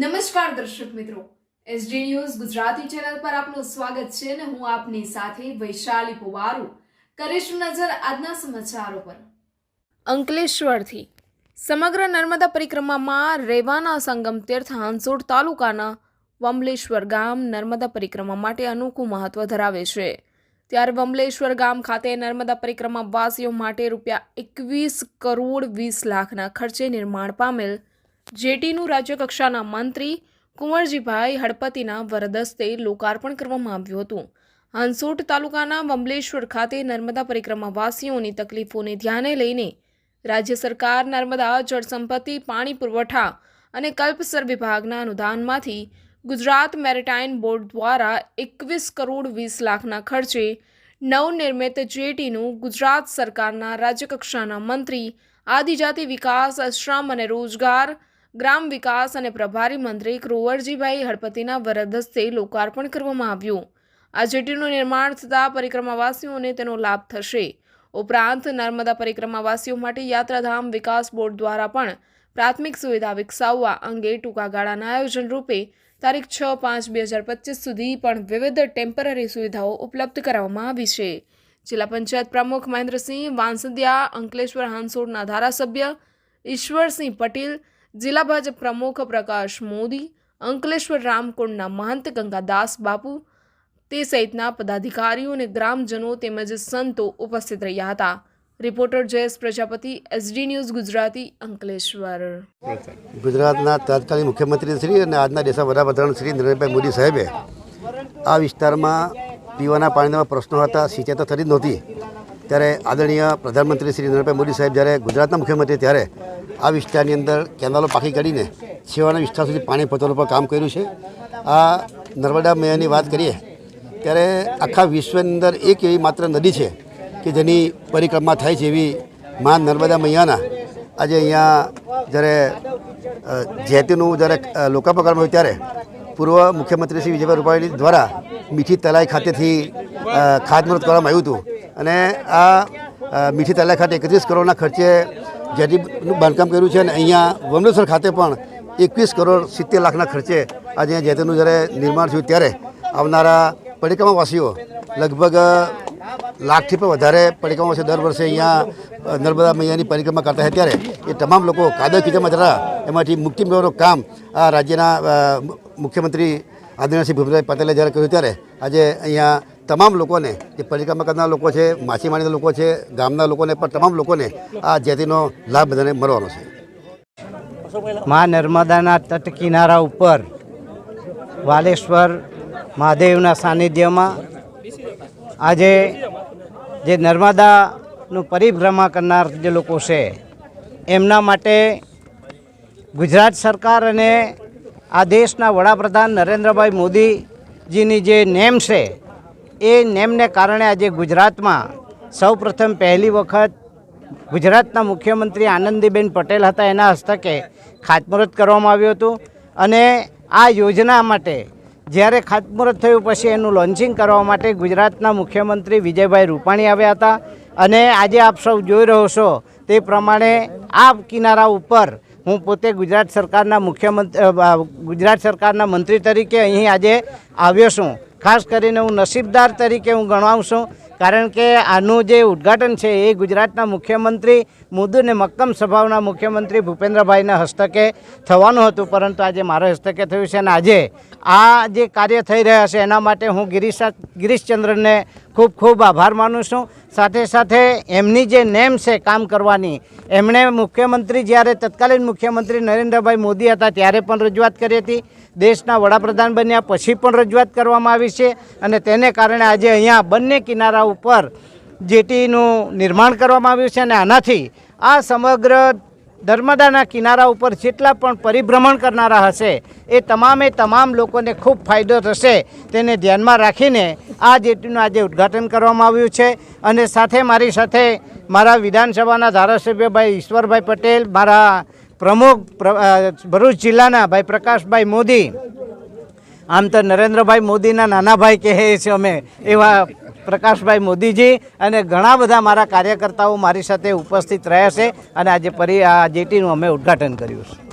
નમસ્કાર દર્શક મિત્રો. એસડી ન્યૂઝ ગુજરાતી ચેનલ પર આપનું સ્વાગત છે અને હું આપની સાથે વૈશાલી પુવારુ. કરીશું નજર આજના સમાચારો પર. અંકલેશ્વરથી સમગ્ર નર્મદા પરિક્રમામાં રેવાના સંગમ તીર્થ હાંસોડ તાલુકાના વમલેશ્વર ગામ નર્મદા પરિક્રમા માટે અનોખું મહત્વ ધરાવે છે. ત્યારે વમલેશ્વર ગામ ખાતે નર્મદા પરિક્રમા વાસીઓ માટે રૂપિયા એકવીસ કરોડ વીસ લાખના ખર્ચે નિર્માણ પામેલ જેટીનું રાજ્યકક્ષાના મંત્રી કુંવરજીભાઈ હળપતિના વરદસ્તે લોકાર્પણ કરવામાં આવ્યું હતું. હાંસોટ તાલુકાના વમલેશ્વર ખાતે નર્મદા પરિક્રમાવાસીઓની તકલીફોને ધ્યાને લઈને રાજ્ય સરકાર નર્મદા જળ સંપત્તિ, પાણી પુરવઠા અને કલ્પસર વિભાગના અનુદાનમાંથી ગુજરાત મેરીટાઈમ બોર્ડ દ્વારા એકવીસ કરોડ વીસ લાખના ખર્ચે નવનિર્મિત જેટીનું ગુજરાત સરકારના રાજ્યકક્ષાના મંત્રી આદિજાતિ વિકાસ, શ્રમ અને રોજગાર ગ્રામ વિકાસ અને પ્રભારી મંત્રી કુંવરજીભાઈ હળપતિના વરદસ્તે લોકાર્પણ કરવામાં આવ્યું. આ જેટીનું નિર્માણ થતાં પરિક્રમાવાસીઓને તેનો લાભ થશે. ઉપરાંત નર્મદા પરિક્રમાવાસીઓ માટે યાત્રાધામ વિકાસ બોર્ડ દ્વારા પણ પ્રાથમિક સુવિધા વિકસાવવા અંગે ટૂંકા ગાળાના આયોજન રૂપે તારીખ છ પાંચ બે હજાર પચીસ સુધી પણ વિવિધ ટેમ્પરરી સુવિધાઓ ઉપલબ્ધ કરાવવામાં આવી છે. જિલ્લા પંચાયત પ્રમુખ મહેન્દ્રસિંહ વાંસદિયા, અંકલેશ્વર હાંસોડના ધારાસભ્ય ઈશ્વરસિંહ પટેલ જિલ્લા ભાજપ પ્રમુખ પ્રકાશ મોદી અંકલેશ્વર રામકુંડના મહંત ગંગાદાસ બાપુ તે સહિતના પદાધિકારીઓ અને ગ્રામજનો તેમજ સંતો ઉપસ્થિત રહ્યા હતા reporter Jayesh Prajapati SD news Gujarati Ankleshwar ગુજરાતના તાત્કાલિક મુખ્યમંત્રી શ્રી અને આજના દેશના વડાપ્રધાન શ્રી નરેન્દ્રભાઈ મોદી સાહેબે આ વિસ્તારમાં પીવાના પાણીના પ્રશ્નો હતા સિંચાઈ તો થતી જ નહોતી ત્યારે આદરણીય પ્રધાનમંત્રી શ્રી નરેન્દ્રભાઈ મોદી સાહેબ જ્યારે ગુજરાતના મુખ્યમંત્રી ત્યારે આ વિસ્તારની અંદર કેનાલો પાકી કાઢીને છેવાના વિસ્તાર સુધી પાણી પહોંચવાનું પણ કામ કર્યું છે. આ નર્મદા મેયરની વાત કરીએ, ત્યારે આખા વિશ્વની અંદર એક એવી માત્ર નદી છે કે જેની પરિક્રમા થાય છે એવી મા નર્મદા મૈયાના. આજે અહીંયા જ્યારે જેતીનું જ્યારે લોકાર્પણ આવ્યું ત્યારે પૂર્વ મુખ્યમંત્રી શ્રી વિજયભાઈ રૂપાણી દ્વારા મીઠી તલાઈ ખાતેથી ખાતમુહૂર્ત કરવામાં આવ્યું હતું. અને આ મીઠી તલાઈ ખાતે એકત્રીસ કરોડના ખર્ચે જેટીનું બાંધકામ કર્યું છે અને અહીંયા વમલેશ્વર ખાતે પણ એકવીસ કરોડ સિત્તેર લાખના ખર્ચે આજે જેતીનું જ્યારે નિર્માણ થયું ત્યારે આવનારા પરિક્રમાવાસીઓ લગભગ લાખથી પણ વધારે પરિક્રમાવાસીઓ દર વર્ષે અહીંયા નર્મદા મૈયાની પરિક્રમા કરતા હોય ત્યારે એ તમામ લોકો કાદવ કીચામાં જરા એમાંથી મુક્તિ મેળવવાનું કામ આ રાજ્યના મુખ્યમંત્રી આદરણીય શ્રી ભૂપેન્દ્રભાઈ પટેલે જ્યારે કર્યું ત્યારે આજે અહીંયા તમામ લોકોને, જે પરિક્રમા કરનાર લોકો છે, માછીમારીના લોકો છે, ગામના લોકોને, પણ તમામ લોકોને આ જેતીનો લાભ બધાને મળવાનો છે. મા નર્મદાના તટ કિનારા ઉપર વાલેશ્વર મહાદેવના સાનિધ્યમાં આજે જે નર્મદાનું પરિભ્રમા કરનાર જે લોકો છે, એમના માટે ગુજરાત સરકાર અને આ દેશના વડાપ્રધાન નરેન્દ્રભાઈ મોદીજીની જે નેમ છે એ નેમને કારણે આજે ગુજરાતમાં સૌપ્રથમ પહેલી વખત ગુજરાતના મુખ્યમંત્રી આનંદીબેન પટેલ હતા એના હસ્તકે ખાતમુહૂર્ત કરવામાં આવ્યું હતું. અને આ યોજના માટે જ્યારે ખાતમુહૂર્ત થયું પછી એનું લોન્ચિંગ કરવા માટે ગુજરાતના મુખ્યમંત્રી વિજયભાઈ રૂપાણી આવ્યા હતા. અને આજે આપ સૌ જોઈ રહ્યો છો તે પ્રમાણે આ કિનારા ઉપર હું પોતે ગુજરાત સરકારના મુખ્યમંત્રી ગુજરાત સરકારના મંત્રી તરીકે અહીં આજે આવ્યો છું. ખાસ કરીને હું નસીબદાર તરીકે હું ગણાવું છું, કારણ કે આનું જે ઉદ્ઘાટન છે એ ગુજરાતના મુખ્યમંત્રી મુદુ અને મક્કમ સ્વભાવના મુખ્યમંત્રી ભૂપેન્દ્રભાઈના હસ્તકે થવાનું હતું, પરંતુ આજે મારા હસ્તકે થયું છે અને આજે આ જે કાર્ય થઈ રહ્યા છે એના માટે હું ગિરીશ ગિરીશચંદ્રને ખૂબ ખૂબ આભાર માનું છું. સાથે સાથે એમની જે નેમ છે કામ કરવાની, એમણે મુખ્યમંત્રી જ્યારે તત્કાલીન મુખ્યમંત્રી નરેન્દ્રભાઈ મોદી હતા ત્યારે પણ રજૂઆત કરી હતી. દેશના વડાપ્રધાન બન્યા પછી પણ રજૂઆત કરવામાં આવી છે અને તેને કારણે આજે અહીંયા બંને કિનારા ઉપર જેટીનું નિર્માણ કરવામાં આવ્યું છે અને આનાથી આ સમગ્ર નર્મદાના કિનારા ઉપર જેટલા પણ પરિભ્રમણ કરનારા હશે, એ તમામે તમામ લોકોને ખૂબ ફાયદો થશે. તેને ધ્યાનમાં રાખીને આ જેટીનું આજે ઉદ્ઘાટન કરવામાં આવ્યું છે. અને સાથે મારી સાથે મારા વિધાનસભાના ધારાસભ્ય ભાઈ ઈશ્વરભાઈ પટેલ, મારા પ્રમુખ ભરૂચ જિલ્લાના ભાઈ પ્રકાશભાઈ મોદી, આમ તો નરેન્દ્રભાઈ મોદીના નાના ભાઈ કહે છે અમે, એવા પ્રકાશભાઈ મોદીજી અને ઘણા બધા મારા કાર્યકર્તાઓ મારી સાથે ઉપસ્થિત રહ્યા છે અને આજે પરી આ જેટીનું અમે ઉદ્ઘાટન કર્યું છે.